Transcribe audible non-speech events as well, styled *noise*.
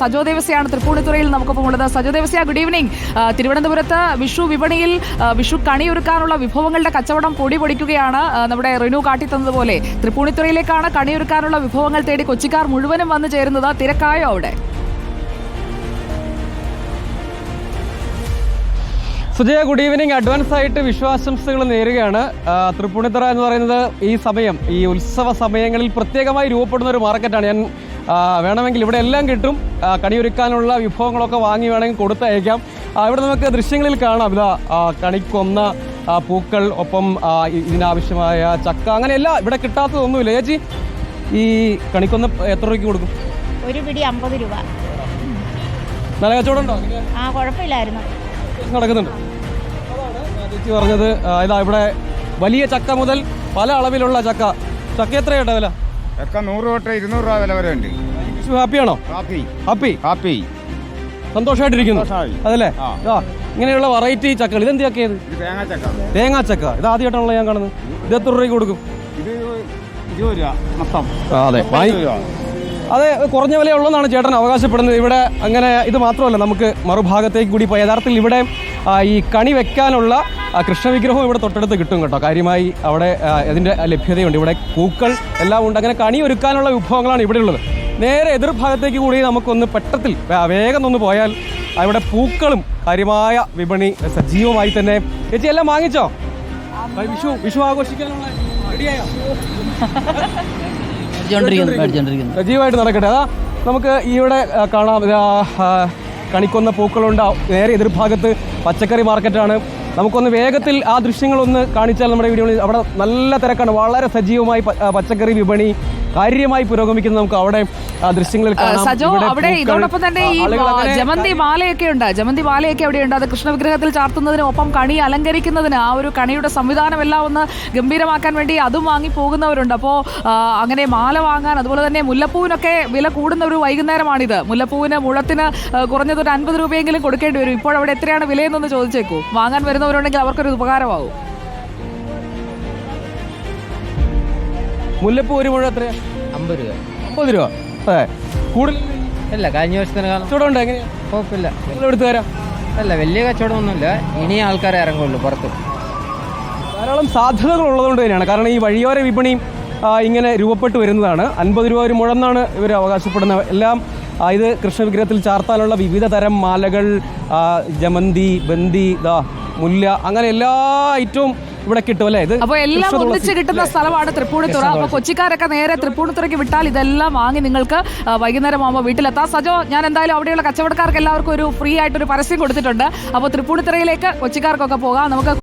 സജോ ദേവസ്യാണ് തൃപ്പൂണിത്തുറയിൽ നമുക്കൊപ്പം ഉള്ളത്. Sajo Devasya good evening തിരുവനന്തപുരത്ത് വിഷു വിപണിയിൽ വിഷു കണിയൊരുക്കാനുള്ള വിഭവങ്ങളുടെ കച്ചവടം പൊടി പൊടിക്കുകയാണ് നമ്മുടെ റിനു കാട്ടിത്തന്നതുപോലെ. തൃപ്പൂണിത്തുറയിലേക്കാണ് കണിയൊരുക്കാനുള്ള വിഭവങ്ങൾ തേടി കൊച്ചിക്കാർ മുഴുവനും വന്നു ചേരുന്നത്. തിരക്കായോ അവിടെ? സുജയ ഗുഡ് ഈവനിങ് അഡ്വാൻസ് ആയിട്ട് വിശ്വാസംസകൾ നേരുകയാണ്. തൃപ്പൂണിത്തറ എന്ന് പറയുന്നത് ഈ സമയം ഈ ഉത്സവ സമയങ്ങളിൽ പ്രത്യേകമായി രൂപപ്പെടുന്ന ഒരു മാർക്കറ്റാണ് ഞാൻ വേണമെങ്കിൽ ഇവിടെ എല്ലാം കിട്ടും. കണിയൊരുക്കാനുള്ള വിഭവങ്ങളൊക്കെ വാങ്ങി വേണമെങ്കിൽ കൊടുത്തയക്കാം. ഇവിടെ നമുക്ക് ദൃശ്യങ്ങളിൽ കാണാം. ഇതാ കണിക്കൊന്ന പൂക്കൾ ഒപ്പം ഇതിനാവശ്യമായ ചക്ക. അങ്ങനെ എല്ലാം ഇവിടെ കിട്ടാത്തതൊന്നുമില്ല. ചേച്ചി ഈ കണിക്കൊന്ന എത്ര രൂപയ്ക്ക് കൊടുക്കും? ഒരു പിടി അമ്പത് രൂപ. നല്ല കച്ചവടം ഉണ്ടോ എങ്ങനെയാ? ആ കുഴപ്പമില്ലായിരുന്നു. നടക്കുന്നുണ്ട്. ചേച്ചി പറഞ്ഞത് ഇതാ ഇവിടെ വലിയ ചക്ക മുതൽ പല അളവിലുള്ള ചക്ക. ചക്ക എത്രയാട്ടോ വില? ഒക്കെ നൂറ് തൊട്ട് ഇരുന്നൂറ് രൂപ വില വരെ ഉണ്ട്. വിഷു ഹാപ്പിയാണോ? ഹാപ്പി. ഹാപ്പി? ഹാപ്പി. സന്തോഷമായിട്ടിരിക്കുന്നു സന്തോഷമായി. അതല്ലേ? ആ. ഇങ്ങനെയുള്ള വെറൈറ്റി ചക്കകൾ. ഇതെന്ത് ചക്കയത്? ഇത് തേങ്ങ ചക്ക തേങ്ങാ ചക്ക ഇത് ആദ്യമായിട്ടാണല്ലോ ഞാൻ കാണുന്നത്. ഇത് എത്ര രൂപയ്ക്ക് കൊടുക്കും? ഇത് ഇരുപത് രൂപ മൊത്തം. ആ, അതെ. വാങ്ങി ഇരുപത് രൂപ. അതെ കുറഞ്ഞ വിലയുള്ളതെന്നാണ് ചേട്ടൻ അവകാശപ്പെടുന്നത്. ഇവിടെ അങ്ങനെ ഇത് മാത്രമല്ല നമുക്ക് മറുഭാഗത്തേക്ക് കൂടി ഇപ്പോൾ യഥാർത്ഥത്തിൽ ഇവിടെ ഈ കണി വെക്കാനുള്ള കൃഷ്ണവിഗ്രഹവും ഇവിടെ തൊട്ടടുത്ത് കിട്ടും കേട്ടോ. കാര്യമായി അവിടെ അതിന്റെ ലഭ്യതയുണ്ട്. ഇവിടെ പൂക്കൾ എല്ലാം ഉണ്ട്. അങ്ങനെ കണി ഒരുക്കാനുള്ള വിഭവങ്ങളാണ് ഇവിടെ ഉള്ളത്. നേരെ എതിർഭാഗത്തേക്ക് കൂടി നമുക്കൊന്ന് പെട്ടത്തിൽ വേഗം ഒന്ന് പോയാൽ അവിടെ പൂക്കളും കാര്യമായ വിപണി സജീവമായി തന്നെ. ചേച്ചി എല്ലാം വാങ്ങിച്ചോ? വിഷു വിഷു ആഘോഷിക്കാനുള്ള റെഡിയായോ *laughs* സജീവമായിട്ട് നടക്കട്ടെ. അതാ നമുക്ക് ഇവിടെ കാണാം. കണിക്കൊന്ന പൂക്കളുണ്ട്. നേരെ എതിർഭാഗത്ത് പച്ചക്കറി മാർക്കറ്റാണ്. നമുക്കൊന്ന് വേഗത്തിൽ ആ ദൃശ്യങ്ങളൊന്ന് കാണിച്ചാൽ നമ്മുടെ വീഡിയോയിൽ അവിടെ നല്ല തിരക്കാണ്. വളരെ സജീവമായി പച്ചക്കറി വിപണി കാര്യമായി പുരോഗമിക്കുന്ന നമുക്ക് അവിടെ ദൃശ്യങ്ങളിൽ സജോ അവിടെ ഇതോടൊപ്പം തന്നെ ഈ ജമന്തി മാലയൊക്കെ ഉണ്ട്. ജമന്തി മാലയൊക്കെ അവിടെയുണ്ട്. അത് കൃഷ്ണവിഗ്രഹത്തിൽ ചാർത്തുന്നതിനും ഒപ്പം കണി അലങ്കരിക്കുന്നതിന് ആ ഒരു കണിയുടെ സംവിധാനം എല്ലാം ഒന്ന് ഗംഭീരമാക്കാൻ വേണ്ടി അതും വാങ്ങി പോകുന്നവരുണ്ട്. അപ്പോൾ അങ്ങനെ മാല വാങ്ങാൻ അതുപോലെ തന്നെ മുല്ലപ്പൂവിനൊക്കെ വില കൂടുന്ന ഒരു വൈകുന്നേരമാണിത്. മുല്ലപ്പൂവിന് മുഴത്തിന് കുറഞ്ഞത് ഒരു അൻപത് രൂപയെങ്കിലും കൊടുക്കേണ്ടി വരും. ഇപ്പോൾ അവിടെ എത്രയാണ് വിലയെന്നൊന്ന് ചോദിച്ചേക്കൂ. വാങ്ങാൻ വരുന്നവരുണ്ടെങ്കിൽ അവർക്കൊരു ഉപകാരമാവും. മുല്ലപ്പൂ ഒരു മുഴ എത്രയാ? അമ്പത് രൂപ. അമ്പത് രൂപ. അതെ. കൂടുതൽ അല്ല കഴിഞ്ഞ വർഷത്തിനെക്കാളും കച്ചവടം ഉണ്ട് എങ്ങനെയാ? കുഴപ്പമില്ല. നിങ്ങൾ എടുത്തു തരാം. അല്ല വലിയ കച്ചവടമൊന്നുമില്ല. ഇനി ആൾക്കാരെ ഇറങ്ങുള്ളൂ പുറത്ത്. ധാരാളം സാധ്യതകൾ ഉള്ളതുകൊണ്ട് തന്നെയാണ്. കാരണം ഈ വഴിയോര വിപണി ഇങ്ങനെ രൂപപ്പെട്ടു വരുന്നതാണ്. അൻപത് രൂപ ഒരു മുഴന്നാണ് ഇവർ അവകാശപ്പെടുന്ന എല്ലാം ഇത് കൃഷ്ണവിഗ്രഹത്തിൽ ചാർത്താനുള്ള വിവിധ തരം മാലകൾ ജമന്തി ബന്തി ദാ മുല്ല അങ്ങനെ എല്ലാ ഐറ്റവും ഇവിടെ കിട്ടും അല്ലേ? ഇത് അപ്പോൾ എല്ലാം. ഒന്നിച്ച് കിട്ടുന്ന സ്ഥലമാണ് തൃപ്പൂണിത്തുറ. അപ്പൊ കൊച്ചിക്കാരൊക്കെ നേരെ തൃപ്പൂണിത്തുറയ്ക്ക് വിട്ടാൽ ഇതെല്ലാം വാങ്ങി നിങ്ങൾക്ക് വൈകുന്നേരം ആകുമ്പോൾ വീട്ടിലെത്താം. സജോ ഞാൻ എന്തായാലും അവിടെയുള്ള കച്ചവടക്കാർക്ക് എല്ലാവർക്കും ഒരു ഫ്രീ ആയിട്ട് ഒരു പരസ്യം കൊടുത്തിട്ടുണ്ട്. അപ്പോൾ തൃപ്പൂണിത്തുറയിലേക്ക് കൊച്ചിക്കാർക്കൊക്കെ പോകാം. നമുക്ക്